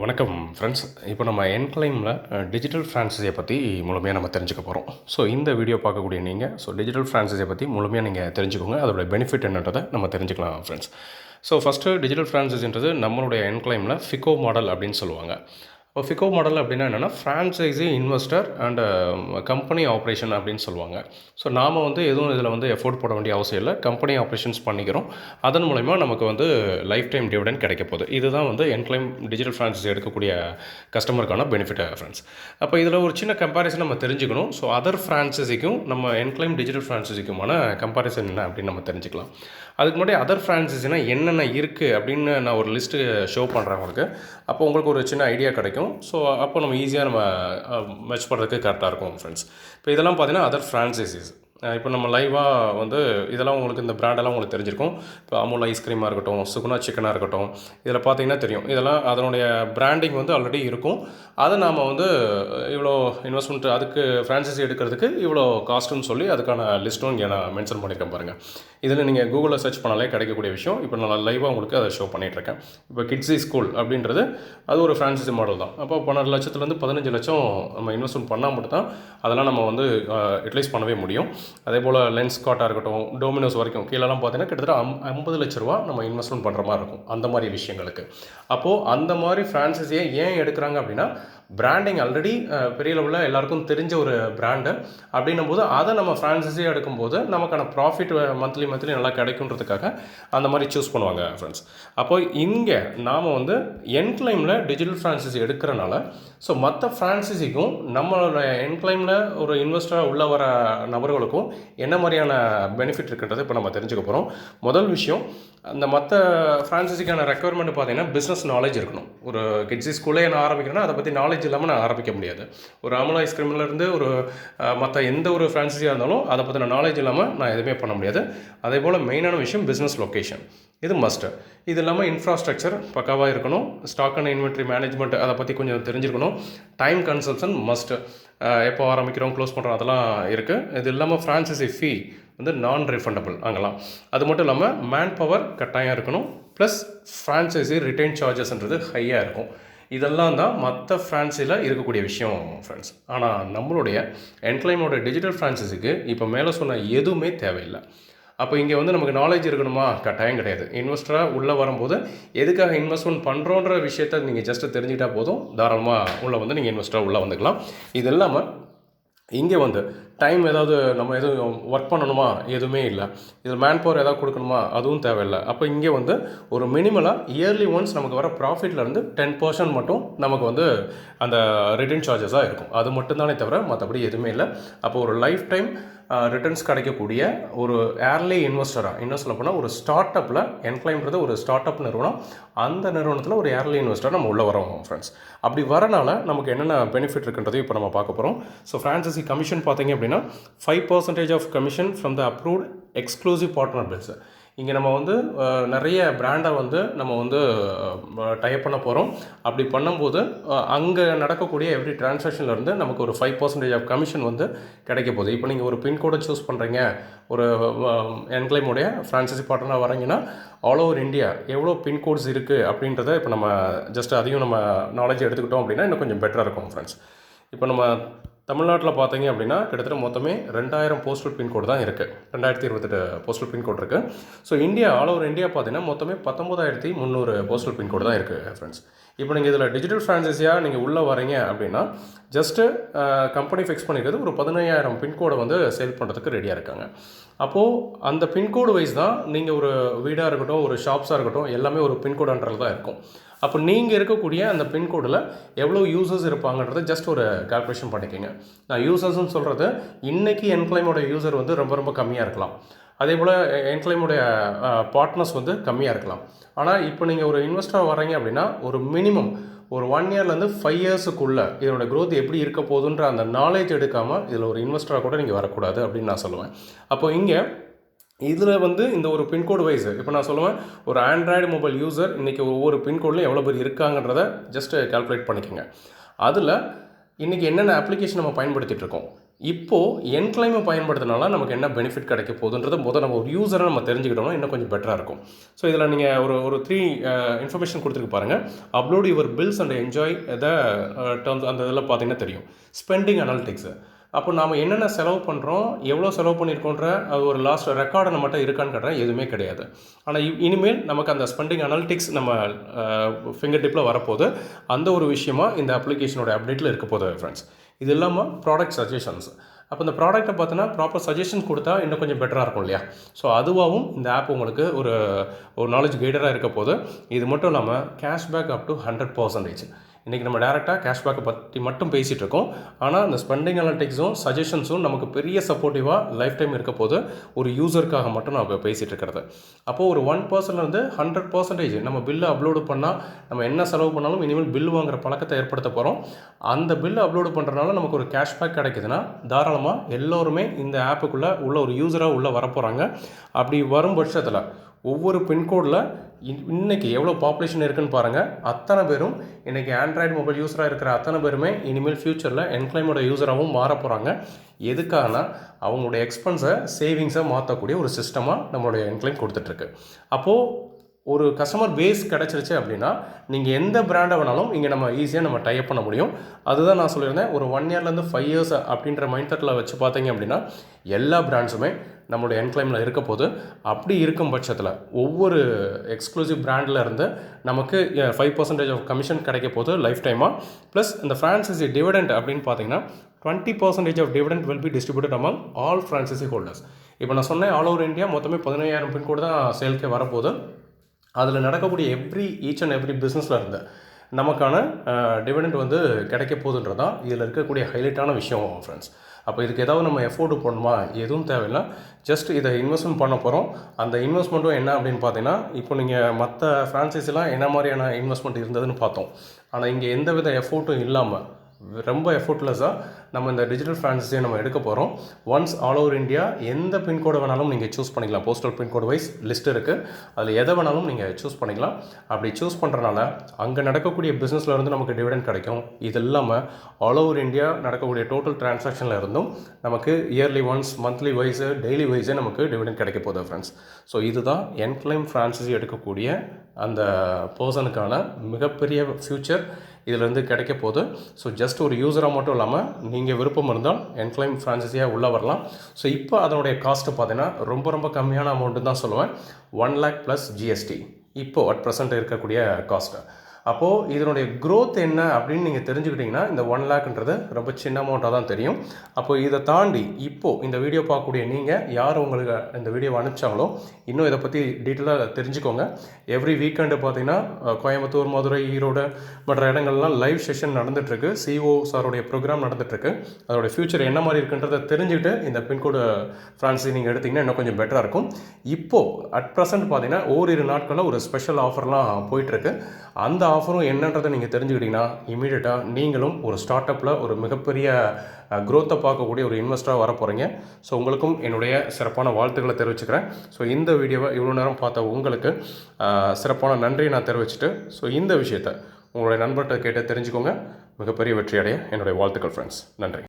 வணக்கம் ஃப்ரெண்ட்ஸ் இப்போ நம்ம என்க்ளைமில் டிஜிட்டல் ஃப்ரான்சைஸை பற்றி முழுமையாக நம்ம தெரிஞ்சுக்க போகிறோம் ஸோ இந்த வீடியோ பார்க்கக்கூடிய நீங்கள் ஸோ டிஜிட்டல் ஃப்ரான்சைஸை பற்றி முழுமையாக நீங்கள் தெரிஞ்சுக்கோங்க. அதோட பெனிஃபிட் என்னன்றதை நம்ம தெரிஞ்சுக்கலாம் ஃப்ரெண்ட்ஸ் ஸோ ஃபஸ்ட்டு டிஜிட்டல் ஃப்ரான்சைஸ்ன்றது நம்மளுடைய என்க்ளைமில் ஃபிகோ மாடல் அப்படின்னு சொல்லுவாங்க. ஃபிகோ மாடல் அப்படின்னா என்னென்னா franchisee investor and company operation அப்படின்னு சொல்லுவாங்க. ஸோ நாம் வந்து எதுவும் இதில் வந்து எஃபோர்ட் போட வேண்டிய அவசியம் இல்லை. கம்பெனி ஆப்ரேஷன்ஸ் பண்ணிக்கிறோம். அதன் மூலயமா நமக்கு வந்து லைஃப் டைம் டிவிடெண்ட் கிடைக்க போகுது. இதுதான் வந்து என்க்ளைம் டிஜிட்டல் ஃப்ரான்ச்சைஸி எடுக்கக்கூடிய கஸ்டமருக்கான பெனிஃபிட் ஃப்ரெண்ட்ஸ் அப்போ இதில் ஒரு சின்ன கம்பேரிசன் நம்ம தெரிஞ்சுக்கணும். ஸோ அதர் ஃப்ரான்ச்சைஸிக்கும் நம்ம என்க்ளைம் டிஜிட்டல் ஃப்ரான்ச்சைஸிக்குமான கம்பாரிசன் என்ன அப்படின்னு நம்ம தெரிஞ்சுக்கலாம். அதுக்கு முன்னாடி அதர் ஃப்ரான்ச்சைஸினா என்னென்ன இருக்குது அப்படின்னு நான் ஒரு லிஸ்ட்டு ஷோ பண்ணுறேன் உங்களுக்கு. அப்போ உங்களுக்கு ஒரு சின்ன ஐடியா கிடைக்கும். ஸோ அப்போ நம்ம ஈஸியாக நம்ம மெச் பண்ணுறதுக்கு கரெக்டாக இருக்கும் ஃப்ரெண்ட்ஸ் இப்போ இதெல்லாம் பார்த்தீங்கன்னா அதர் ஃப்ரான்ச்சைசிஸ் இப்போ நம்ம லைவாக வந்து இதெல்லாம் உங்களுக்கு இந்த பிராண்டெல்லாம் உங்களுக்கு தெரிஞ்சிருக்கும். இப்போ அமுல் ஐஸ்கிரீமாக இருக்கட்டும் சுகுணா சிக்கனாக இருக்கட்டும் இதில் பார்த்தீங்கன்னா தெரியும். இதெல்லாம் அதனுடைய பிராண்டிங் வந்து ஆல்ரெடி இருக்கும். அதை நாம் வந்து இவ்வளோ இன்வெஸ்ட்மெண்ட் அதுக்கு ஃப்ரான்ச்சைசி எடுக்கிறதுக்கு இவ்வளோ காஸ்ட்டுன்னு சொல்லி அதுக்கான லிஸ்ட்டும் இங்கே நான் மென்ஷன் பண்ணியிருக்கேன் பாருங்கள் இதில் நீங்கள் கூகுளில் சர்ச் பண்ணாலே கிடைக்கக்கூடிய விஷயம். இப்போ நான் லைவாக உங்களுக்கு அதை ஷோ பண்ணிகிட்ருக்கேன் இப்போ கிட்ஸி ஸ்கூல் அப்படின்றது அது ஒரு ஃப்ரான்ச்சைசி மாடல் தான். அப்போ பன்னெண்டு லட்சத்துலேருந்து பதினஞ்சு லட்சம் நம்ம இன்வெஸ்ட்மெண்ட் பண்ணால் மட்டும் தான் அதெல்லாம் நம்ம வந்து யூட்டிலைஸ் பண்ணவே முடியும். அதே போல் லென்ஸ் காட்டாக இருக்கட்டும் டோமினோஸ் வரைக்கும் கீழெல்லாம் பார்த்தீங்கன்னா கிட்டத்தட்ட அம் ஐம்பது லட்ச ரூபா நம்ம இன்வெஸ்ட்மெண்ட் பண்ணுற மாதிரி இருக்கும் அந்த மாதிரி விஷயங்களுக்கு. அப்போது அந்த மாதிரி ஃப்ரான்சைஸியை ஏன் எடுக்கிறாங்க அப்படின்னா பிராண்டிங் ஆல்ரெடி பெரிய லெவலில் எல்லாருக்கும் தெரிஞ்ச ஒரு பிராண்டு அப்படின்னும் போது அதை நம்ம ஃப்ரான்சைஸே எடுக்கும்போது நமக்கான ப்ராஃபிட் மந்த்லி மந்த்லி நல்லா கிடைக்குன்றதுக்காக அந்த மாதிரி சூஸ் பண்ணுவாங்க ஃப்ரெண்ட்ஸ் அப்போ இங்கே நாம் வந்து என்க்ளைமில் டிஜிட்டல் ஃப்ரான்சைஸி எடுக்கிறனால ஸோ மற்ற ஃப்ரான்சைஸிக்கும் நம்மளோட என்க்ளைமில் ஒரு இன்வெஸ்டராக உள்ள வர நபர்களுக்கும் என்ன மாதிரியான பெனிஃபிட் இருக்குன்றதை இப்போ நம்ம தெரிஞ்சுக்க போகிறோம் முதல் விஷயம் அந்த மற்ற ஃப்ரான்சைஸிக்கான ரெக்குவயர்மெண்ட் பார்த்தீங்கன்னா பிஸ்னஸ் நாலேஜ் இருக்கணும். ஒரு கிட்ஸி ஸ்கூலே நான் ஆரம்பிக்கிறேன்னா அதை பற்றி நாலேஜ் இல்லாமல் நான் ஆரம்பிக்க முடியாது. ஒரு அமலா ஐஸ்கிரீம்லேருந்து ஒரு மற்ற எந்த ஒரு ஃப்ரான்சைஸியாக இருந்தாலும் அதை பற்றின நாலேஜ் இல்லாமல் நான் எதுவுமே பண்ண முடியாது. அதே போல் மெயினான விஷயம் பிஸ்னஸ் லொக்கேஷன் இது மஸ்ட்டு இது இல்லாமல் இன்ஃப்ராஸ்ட்ரக்சர் பக்காவாக இருக்கணும். ஸ்டாக் அண்ட் இன்வென்ட்ரி மேனேஜ்மெண்ட் அதை பற்றி கொஞ்சம் தெரிஞ்சிருக்கணும். டைம் கன்சம்ஷன் மஸ்ட்டு எப்போ ஆரம்பிக்கிறோம் க்ளோஸ் பண்ணுறோம் அதெல்லாம் இருக்குது இது இல்லாமல் ஃப்ரான்சைசி ஃபீ வந்து நான் ரிஃபண்டபிள் அங்கெல்லாம் அது மட்டும் இல்லாமல் மேன் பவர் கட்டாயம் இருக்கணும். ப்ளஸ் ஃப்ரான்ச்சைசி ரிட்டைன் சார்ஜஸ்ன்றது ஹையாக இருக்கும். இதெல்லாம் தான் மற்ற ஃப்ரான்ஸில் இருக்கக்கூடிய விஷயம் ஃப்ரெண்ட்ஸ் ஆனால் நம்மளுடைய என்க்ளைமோட டிஜிட்டல் ஃப்ரான்சிஸுக்கு இப்போ மேலே சொன்ன எதுவுமே தேவையில்லை. அப்போ இங்கே வந்து நமக்கு நாலேஜ் இருக்கணுமா? கட்டாயம் கிடையாது. இன்வெஸ்டராக உள்ளே வரும்போது எதுக்காக இன்வெஸ்ட்மெண்ட் பண்ணுறோன்ற விஷயத்த நீங்கள் ஜஸ்ட்டு தெரிஞ்சுக்கிட்டால் போதும். தாராளமாக உள்ளே வந்து நீங்கள் இன்வெஸ்டராக உள்ளே வந்துக்கலாம். இது இல்லாமல் இங்கே வந்து டைம் ஏதாவது நம்ம எதுவும் ஒர்க் பண்ணணுமா? எதுவுமே இல்லை. இதில் மேன் பவர் ஏதாவது கொடுக்கணுமா? அதுவும் தேவையில்லை. அப்போ இங்கே வந்து ஒரு மினிமலாக இயர்லி ஒன்ஸ் நமக்கு வர ப்ராஃபிட்லேருந்து டென் பர்சன்ட் மட்டும் நமக்கு வந்து அந்த ரிட்டர்ன் சார்ஜஸாக இருக்கும். அது மட்டும்தானே தவிர மற்றபடி எதுவுமே இல்லை. அப்போ ஒரு லைஃப் டைம் ரிட்டர்ன்ஸ் கிடைக்கக்கூடிய ஒரு ஏர்லி இன்வெஸ்டராக இன்னும் சொல்ல போனால் ஒரு ஸ்டார்ட் அப்பில் என்க்ளைம்ன்றது ஒரு ஸ்டார்ட் அப் நிறுவனம். அந்த நிறுவனத்தில் ஒரு ஏர்லி இன்வெஸ்டர் நம்ம உள்ளே வரோம் ஃப்ரெண்ட்ஸ் அப்படி வரனால நமக்கு என்னென்ன பெனிஃபிட் இருக்குன்றதையும் இப்போ நம்ம பார்க்க போகிறோம் ஸோ ஃப்ரான்ச்சைசி கமிஷன் பார்த்தீங்க அப்படின்னா five percentage of commission from the approved exclusive partner bills இங்கே நம்ம வந்து நிறைய பிராண்டை வந்து நம்ம வந்து டைப் பண்ண போகிறோம் அப்படி பண்ணும்போது அங்கே நடக்கக்கூடிய எவ்ரி டிரான்சாக்ஷன்லேருந்து நமக்கு ஒரு ஃபைவ் பர்சன்டேஜ் ஆஃப் கமிஷன் வந்து கிடைக்க போகுது. இப்போ நீங்கள் ஒரு பின்கோடை சூஸ் பண்ணுறீங்க ஒரு என்க்ளைமுடைய ஃப்ரான்சைசி பார்ட்னராக வரீங்கன்னா ஆல் ஓவர் இந்தியா எவ்வளோ பின்கோட்ஸ் இருக்குது அப்படின்றத இப்போ நம்ம ஜஸ்ட் அதையும் நம்ம நாலேஜ் எடுத்துக்கிட்டோம் அப்படின்னா இன்னும் கொஞ்சம் பெட்டராக இருக்கும் ஃப்ரெண்ட்ஸ் இப்போ நம்ம தமிழ்நாட்டில் பார்த்தீங்க அப்படின்னா கிட்டத்தட்ட மொத்தமே ரெண்டாயிரம் போஸ்டல் பின்கோடு தான் இருக்குது ரெண்டாயிரத்தி இருபத்தெட்டு போஸ்டல் பின்கோட் இருக்குது so India all over India பார்த்தீங்கன்னா மொத்தமே பத்தொம்போதாயிரத்தி முந்நூறு போஸ்டல் பின்கோடு தான் இருக்குது ஃப்ரெண்ட்ஸ் இப்போ நீங்கள் இதில் டிஜிட்டல் ஃப்ரான்ச்சைஸியாக நீங்கள் உள்ளே வரீங்க அப்படின்னா ஜஸ்ட்டு கம்பெனி ஃபிக்ஸ் பண்ணிக்கிறது ஒரு பதினையாயிரம் பின்கோடை வந்து சேல் பண்ணுறதுக்கு ரெடியாக இருக்காங்க. அப்போது அந்த பின்கோடு வைஸ் தான் நீங்கள் ஒரு வீடாக இருக்கட்டும் ஒரு ஷாப்ஸாக இருக்கட்டும் எல்லாமே ஒரு பின்கோடுன்றது தான் இருக்கும். அப்போ நீங்கள் இருக்கக்கூடிய அந்த பின்கோடில் எவ்வளோ யூசர்ஸ் இருப்பாங்கன்றத ஜஸ்ட் ஒரு கால்குலேஷன் பண்ணிக்கோங்க. நான் யூசர்ஸ்னு சொல்கிறது இன்றைக்கி என்க்ளைமோட யூசர் வந்து ரொம்ப ரொம்ப கம்மியாக இருக்கலாம். அதே போல் என்க்ளைமுடைய பார்ட்னர்ஸ் வந்து கம்மியாக இருக்கலாம். ஆனால் இப்போ நீங்கள் ஒரு இன்வெஸ்டராக வர்றீங்க அப்படின்னா ஒரு மினிமம் ஒரு ஒன் இயர்லேருந்து ஃபைவ் இயர்ஸுக்குள்ளே இதனோட க்ரோத் எப்படி இருக்க போகுதுன்ற அந்த நாலேஜ் எடுக்காமல் இதில் ஒரு இன்வெஸ்டராக கூட நீங்கள் வரக்கூடாது அப்படின்னு நான் சொல்லுவேன். அப்போ இங்கே இதில் வந்து இந்த ஒரு பின்கோடு வைஸ் இப்போ நான் சொல்லுவேன் ஒரு ஆண்ட்ராய்டு மொபைல் யூசர் இன்றைக்கி ஒவ்வொரு பின்கோட்லையும் எவ்வளோ பேர் இருக்காங்கன்றத ஜஸ்ட்டு கால்குலேட் பண்ணிக்கோங்க. அதில் இன்றைக்கி என்னென்ன அப்ளிகேஷன் நம்ம பயன்படுத்திகிட்டு இருக்கோம்? இப்போது என்க்ளைமை பயன்படுத்தினால நமக்கு என்ன பெனிஃபிட் கிடைக்க போகுதுன்றத முதல் நம்ம ஒரு யூஸரை நம்ம தெரிஞ்சுக்கிட்டோம்னா இன்னும் கொஞ்சம் பெட்டராக இருக்கும். ஸோ இதில் நீங்கள் ஒரு ஒரு த்ரீ இன்ஃபர்மேஷன் கொடுத்துருக்கு பாருங்கள் upload your bills and enjoy the terms அந்த இதில் பார்த்தீங்கன்னா தெரியும். ஸ்பெண்டிங் அனாலிட்டிக்ஸு அப்போ நாம் என்னென்ன செலவு பண்ணுறோம் எவ்வளோ செலவு பண்ணியிருக்கோன்ற அது ஒரு லாஸ்ட் ரெக்கார்டு நம்மகிட்ட இருக்கான்னு கேட்டால் எதுவுமே கிடையாது. ஆனால் இ- இனிமேல் நமக்கு அந்த ஸ்பெண்டிங் அனாலிட்டிக்ஸ் நம்ம ஃபிங்கர் டிப்பில் வரப்போகுது. அந்த ஒரு விஷயமா இந்த அப்ளிகேஷனோட அப்டேட்டில் இருக்க போகுது ஃப்ரெண்ட்ஸ் இது இல்லாமல் ப்ராடக்ட் சஜஷன்ஸ் அப்போ இந்த ப்ராடக்ட்டை பார்த்தோன்னா ப்ராப்பர் சஜஷன் கொடுத்தா இன்னும் கொஞ்சம் பெட்டராக இருக்கும் இல்லையா? ஸோ அதுவாகவும் இந்த ஆப் உங்களுக்கு ஒரு ஒரு நாலேஜ் கைடராக இருக்க போது இது மட்டும் இல்லாமல் cashback up to hundred percentage இன்றைக்கி நம்ம டேரெக்டாக கேஷ்பேக்கை பற்றி மட்டும் பேசிகிட்டு இருக்கோம். ஆனால் அந்த ஸ்பெண்டிங் அனாலிட்டிக்ஸும் சஜஷன்ஸும் நமக்கு பெரிய சப்போர்ட்டிவாக லைஃப் டைம் இருக்க போது ஒரு யூசருக்காக மட்டும் நான் இப்போ பேசிகிட்டு இருக்கிறது. அப்போது ஒரு ஒன் பர்சன்ட்லேருந்து ஹண்ட்ரட் பர்சன்டேஜ் நம்ம பில்லு அப்லோடு பண்ணால் நம்ம என்ன செலவு பண்ணாலும் இனிமேல் பில் வாங்குற பழக்கத்தை ஏற்படுத்த போகிறோம் அந்த பில்லு அப்லோடு பண்ணுறதுனால நமக்கு ஒரு கேஷ்பேக் கிடைக்குதுன்னா தாராளமாக எல்லோருமே இந்த ஆப்புக்குள்ளே உள்ள ஒரு யூஸராக உள்ளே வரப்போகிறாங்க அப்படி வரும் பட்சத்தில் ஒவ்வொரு பின்கோடில் இன்னைக்கு எவ்வளோ பாப்புலேஷன் இருக்குதுன்னு பாருங்கள் அத்தனை பேரும் இன்றைக்கி ஆண்ட்ராய்டு மொபைல் யூஸராக இருக்கிற அத்தனை பேருமே இனிமேல் ஃப்யூச்சரில் என்க்ளைமோட யூஸராகவும் மாற போகிறாங்க எதுக்காகனா அவங்களுடைய எக்ஸ்பென்ஸை சேவிங்ஸை மாற்றக்கூடிய ஒரு சிஸ்டமாக நம்மளுடைய என்க்ளைம் கொடுத்துட்ருக்கு. அப்போது ஒரு கஸ்டமர் பேஸ் கிடச்சிருச்சு அப்படின்னா நீங்கள் எந்த பிராண்டை வேணாலும் இங்கே நம்ம ஈஸியாக நம்ம டைப் பண்ண முடியும். அதுதான் நான் சொல்லியிருந்தேன் ஒரு ஒன் இயர்லேருந்து ஃபைவ் இயர்ஸ் அப்படின்ற மைண்ட் செட்டில் வச்சு பார்த்தீங்க அப்படின்னா எல்லா பிராண்ட்ஸுமே நம்மளுடைய என்க்ளைமில் இருக்க போது அப்படி இருக்கும் பட்சத்தில் ஒவ்வொரு எக்ஸ்க்ளூசிவ் பிராண்டில் இருந்து நமக்கு ஃபைவ் பர்சன்டேஜ் ஆஃப் கமிஷன் கிடைக்க போது லைஃப் டைமாக ப்ளஸ் இந்த ஃப்ரான்சைசி டிவிடெண்ட் அப்படின்னு பார்த்தீங்கன்னா twenty percentage of dividend will be distributed among all franchisee holders இப்போ நான் சொன்னேன் ஆல் ஓவர் இந்தியா மொத்தமே பதினையாயிரம் பின்கோடு தான் சேல்க்கே வரப்போகுது. அதில் நடக்கக்கூடிய எவ்ரி ஈச் அண்ட் எவ்ரி பிஸ்னஸில் இருந்து நமக்கான டிவிடெண்ட் வந்து கிடைக்க போகுதுன்றது தான் இதில் இருக்கக்கூடிய ஹைலைட்டான விஷயம் ஃப்ரெண்ட்ஸ் அப்போ இதுக்கு ஏதாவது நம்ம எஃபோர்டு பண்ணணுமா எதுவும் தேவையில்லை. ஜஸ்ட் இதை இன்வெஸ்ட்மெண்ட் பண்ண போகிறோம் அந்த இன்வெஸ்ட்மெண்ட்டும் என்ன அப்படின்னு பார்த்தீங்கன்னா இப்போ நீங்கள் மற்ற ஃப்ரான்ச்சைஸிலாம் என்ன மாதிரியான இன்வெஸ்ட்மெண்ட் இருந்ததுன்னு பார்த்தோம். ஆனால் இங்கே எந்த வித எஃபோர்ட்டும் இல்லாமல் ரொம்ப எஃபோர்ட்லெஸ்ஸாக நம்ம இந்த டிஜிட்டல் ஃப்ரான்சைஸியை நம்ம எடுக்க போகிறோம் ஒன்ஸ் ஆல் ஓவர் இந்தியா எந்த பின்கோடு வேணாலும் நீங்கள் சூஸ் பண்ணிக்கலாம். போஸ்டல் பின்கோடு வைஸ் லிஸ்ட் இருக்குது அதில் எதை வேணாலும் நீங்கள் சூஸ் பண்ணிக்கலாம். அப்படி சூஸ் பண்ணுறனால அங்கே நடக்கக்கூடிய பிஸ்னஸில் இருந்து நமக்கு டிவிடெண்ட் கிடைக்கும். இது இல்லாமல் ஆல் ஓவர் இந்தியா நடக்கக்கூடிய டோட்டல் டிரான்சாக்ஷனில் இருந்தும் நமக்கு yearly once monthly wise daily வைஸே நமக்கு டிவிடெண்ட் கிடைக்க போகுது ஃப்ரெண்ட்ஸ் ஸோ இதுதான் என்க்ளைம் ஃப்ரான்சைஸி எடுக்கக்கூடிய அந்த பர்சனுக்கான மிகப்பெரிய ஃப்யூச்சர் இதிலேருந்து கிடைக்க போகுது. ஸோ ஜஸ்ட் ஒரு யூஸராக மட்டும் இல்லாமல் நீங்கள் விருப்பம் இருந்தால் என்க்ளைம் ஃப்ரான்சைஸியாக உள்ளே வரலாம். ஸோ இப்போ அதனுடைய காஸ்ட்டு பார்த்தீங்கன்னா ரொம்ப ரொம்ப கம்மியான அமௌண்ட்டு தான் சொல்லுவேன். ஒன் லேக் ப்ளஸ் ஜிஎஸ்டி இப்போது அட் ப்ரெசென்ட் இருக்கக்கூடிய காஸ்ட்டு அப்போது இதனுடைய க்ரோத் என்ன அப்படின்னு நீங்கள் தெரிஞ்சுக்கிட்டிங்கன்னா இந்த ஒன் லேக்ன்றது ரொம்ப சின்ன அமௌண்ட்டாக தான் தெரியும். அப்போ இதை தாண்டி இப்போது இந்த வீடியோ பார்க்கக்கூடிய நீங்கள் யார் உங்களுக்கு இந்த வீடியோவை அனுப்பிச்சாங்களோ இன்னும் இதை பற்றி டீட்டெயிலாக தெரிஞ்சுக்கோங்க. எவ்ரி வீக்கெண்டு பார்த்தீங்கன்னா கோயம்புத்தூர் மதுரை ஈரோடு மற்ற இடங்கள்லாம் லைவ் செஷன் நடந்துகிட்ருக்கு சிஓ சாருடைய ப்ரோக்ராம் நடந்துகிட்ருக்கு அதோடய ஃப்யூச்சர் என்ன மாதிரி இருக்குன்றதை தெரிஞ்சுக்கிட்டு இந்த பின்கோடு ஃப்ரான்சி நீங்கள் எடுத்திங்கன்னா இன்னும் கொஞ்சம் பெட்டராக இருக்கும். இப்போது அட் ப்ரெசென்ட் பார்த்தீங்கன்னா ஓரிரு நாட்களில் ஒரு ஸ்பெஷல் ஆஃபர்லாம் போயிட்டுருக்கு. அந்த ஆஃபரும் என்னன்றதை நீங்கள் தெரிஞ்சுக்கிட்டிங்கன்னா இமீடியட்டாக நீங்களும் ஒரு ஸ்டார்ட் அப்பில் ஒரு மிகப்பெரிய க்ரோத்தை பார்க்கக்கூடிய ஒரு இன்வெஸ்டராக வர போகிறீங்க ஸோ உங்களுக்கும் என்னுடைய சிறப்பான வாழ்த்துக்களை தெரிவிச்சுக்கிறேன். ஸோ இந்த வீடியோவை இவ்வளோ நேரம் பார்த்த உங்களுக்கு சிறப்பான நன்றியை நான் தெரிவிச்சுட்டு ஸோ இந்த விஷயத்தை உங்களுடைய நண்பர்கிட்ட கேட்டு தெரிஞ்சுக்கோங்க. மிகப்பெரிய வெற்றி அடைய என்னுடைய வாழ்த்துக்கள் ஃப்ரெண்ட்ஸ் நன்றி.